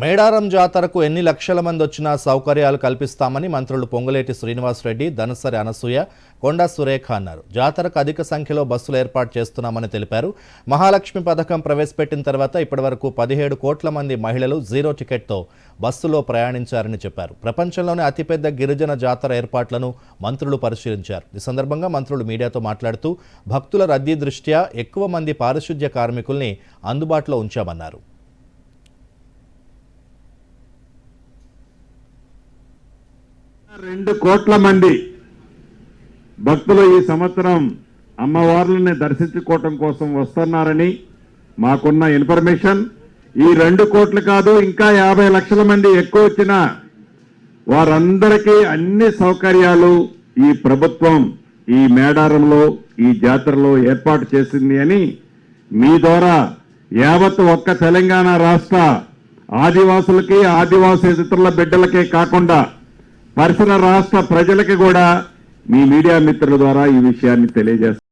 మేడారం జాతరకు ఎన్ని లక్షల మంది వచ్చినా సౌకర్యాలు కల్పిస్తామని మంత్రులు పొంగులేటి శ్రీనివాసరెడ్డి ధనసరి అనసూయ కొండా సురేఖ అన్నారు. జాతరకు అధిక సంఖ్యలో బస్సులు ఏర్పాటు చేస్తున్నామని తెలిపారు. మహాలక్ష్మి పథకం ప్రవేశపెట్టిన తర్వాత ఇప్పటివరకు పదిహేడు కోట్ల మంది మహిళలు జీరో టికెట్తో బస్సులో ప్రయాణించారని చెప్పారు. ప్రపంచంలోనే అతిపెద్ద గిరిజన జాతర ఏర్పాట్లను మంత్రులు పరిశీలించారు. ఈ సందర్భంగా మంత్రులు మీడియాతో మాట్లాడుతూ భక్తుల రద్దీ దృష్ట్యా ఎక్కువ మంది పారిశుధ్య కార్మికుల్ని అందుబాటులో ఉంచామన్నారు. రెండు కోట్ల మంది భక్తులు ఈ సంవత్సరం అమ్మవార్లని దర్శించుకోవటం కోసం వస్తున్నారని మాకున్న ఇన్ఫర్మేషన్. ఈ రెండు కోట్లు కాదు ఇంకా యాభై లక్షల మంది ఎక్కువ వచ్చిన వారందరికీ అన్ని సౌకర్యాలు ఈ ప్రభుత్వం ఈ మేడారంలో ఈ జాతరలో ఏర్పాటు చేసింది అని మీ ద్వారా యావత్ ఒక్క తెలంగాణ రాష్ట్ర ఆదివాసులకి ఆదివాసేతరుల బిడ్డలకే కాకుండా పరిసర రాష్ట్ర ప్రజలకు కూడా మీ మీడియా మిత్రుల ద్వారా ఈ విషయాన్ని తెలియజేస్తారు